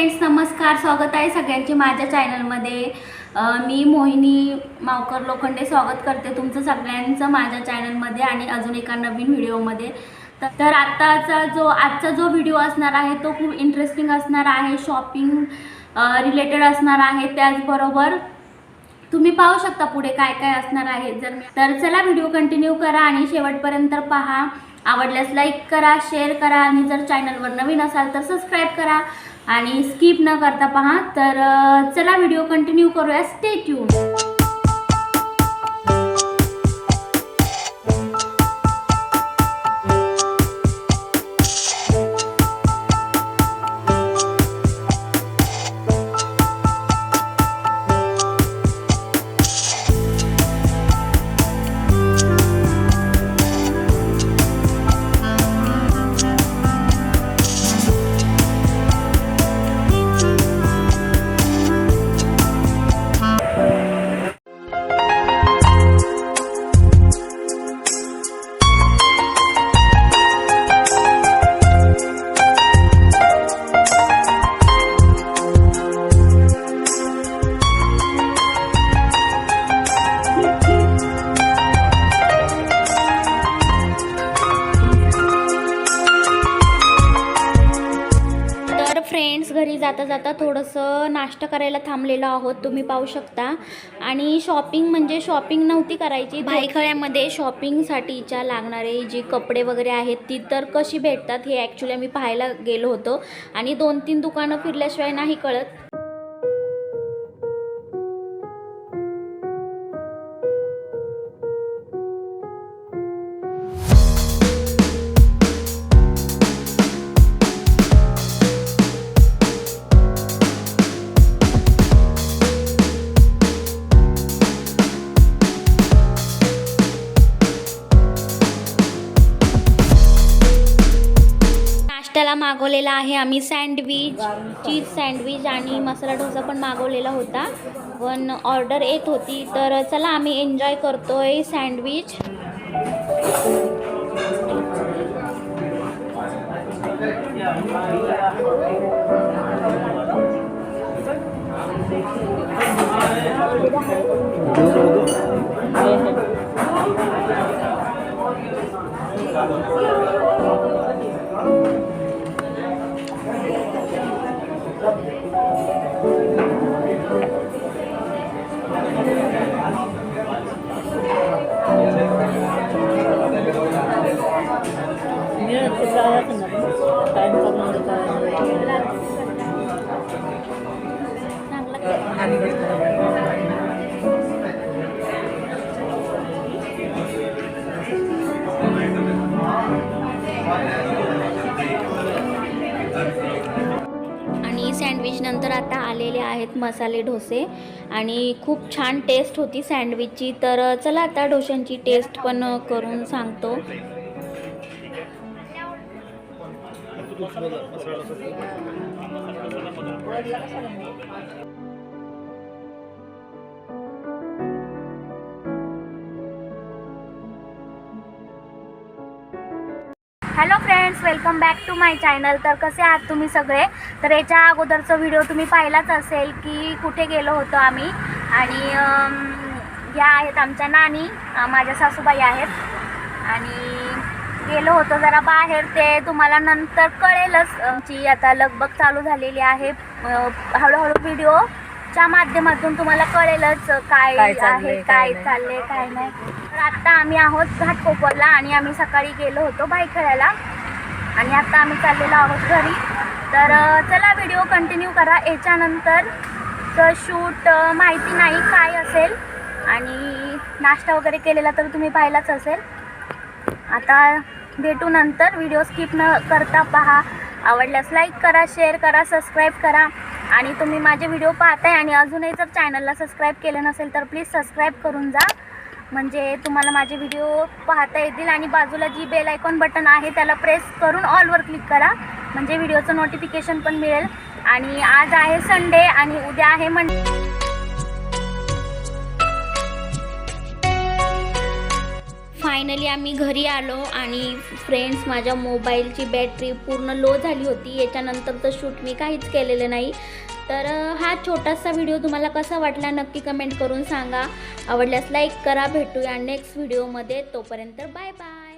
Friends नमस्कार स्वागत आहे सगळ्यांचे माझ्या चॅनलमध्ये मी मोहिनी मावकर लोखंडे स्वागत करते तुमचं सगळ्यांचं माझ्या चॅनलमध्ये आणि अजून एका नवीन व्हिडिओमध्ये. तर- तर आत्ताचा जो आजचा जो व्हिडिओ असणार आहे तो खूप इंटरेस्टिंग असणार आहे शॉपिंग रिलेटेड असणार आहे. त्याचबरोबर तुम्ही पाहू शकता पुढे काय काय असणार आहे. जर तर चला व्हिडिओ कंटिन्यू करा आणि शेवटपर्यंत पहा. आवडल्यास लाईक करा शेअर करा आणि जर चॅनलवर नवीन असाल तर सबस्क्राईब करा. आणि स्किप न करता पहा तर चला व्हिडिओ कंटिन्यू करूया. स्टे ट्यून फ्रेंड्स घरी जाता जाता थोडंसं नाश्ता करायला थांबलेलो आहोत तुम्ही पाहू शकता. आणि शॉपिंग म्हणजे शॉपिंग नव्हती करायची भाईखळ्यामध्ये शॉपिंगसाठीच्या लागणारे जी कपडे वगैरे आहेत ती तर कशी भेटतात हे ॲक्च्युली आम्ही पाहायला गेलो होतो. आणि दोन तीन दुकानं फिरल्याशिवाय नाही कळत. त्याला मागवलेला आहे. आम्ही सँडविच चीज सँडविच आणि मसाला डोसा पण मागवलेला होता. पण ऑर्डर येत होती. तर चला आम्ही एन्जॉय करतोय सँडविच आणि सँडविच नंतर आता आलेले आहेत मसाले डोसे. आणि खूप छान टेस्ट होती सँडविचची तर चला आता डोशांची टेस्ट पण करून सांगतो. Hello friends welcome back to my channel. तर कसे आहात तुम्ही सगळे? तर याच्या अगोदरचा व्हिडिओ तुम्ही पाहिलाच असेल की कुठे गेलो होतो आम्ही. आणि या आहेत आमच्या नानी माझ्या सासूबाई आहेत. आणि गेलो होतो जरा बाहेर ते तुम्हाला नंतर कळेलच. आमची आता लगबग चालू झालेली आहे. हळूहळू व्हिडिओच्या माध्यमातून तुम्हाला कळेलच काय आहे काय. चाललंय काय नाही. तर आता आम्ही आहोत घाटकोपरला आणि आम्ही सकाळी गेलो होतो खेळायला आणि आता आम्ही चाललेलो आहोत घरी. तर चला व्हिडिओ कंटिन्यू करा. याच्यानंतर शूट माहिती नाही काय असेल आणि नाश्ता वगैरे केलेला तर तुम्ही पाहिलाच असेल. आता भेटू नंतर. व्हिडिओ स्किप न करता पहा. आवडल्यास लाईक करा शेअर करा सबस्क्राईब करा. आणि तुम्ही माझे व्हिडिओ पाहताय आणि अजूनही जर चॅनलला सबस्क्राईब केलं नसेल तर प्लीज सबस्क्राईब करून जा. म्हणजे तुम्हाला माझे व्हिडिओ पाहता येतील आणि बाजूला जी बेल आयकॉन बटन आहे त्याला प्रेस करून ऑलवर क्लिक करा. म्हणजे व्हिडिओचं नोटिफिकेशन पण मिळेल. आणि आज आहे संडे आणि उद्या आहे मंडे फायनली आम्ही घरी आलो आणि फ्रेंड्स माझ्या मोबाईलची बॅटरी पूर्ण लो झाली होती. याच्यानंतरचं शूट मी काहीच केलेलं नाही. तर हा छोटासा व्हिडिओ तुम्हाला कसा वाटला नक्की कमेंट करून सांगा. आवडल्यास लाईक करा भेटूया नेक्स्ट व्हिडिओमध्ये तोपर्यंत बाय बाय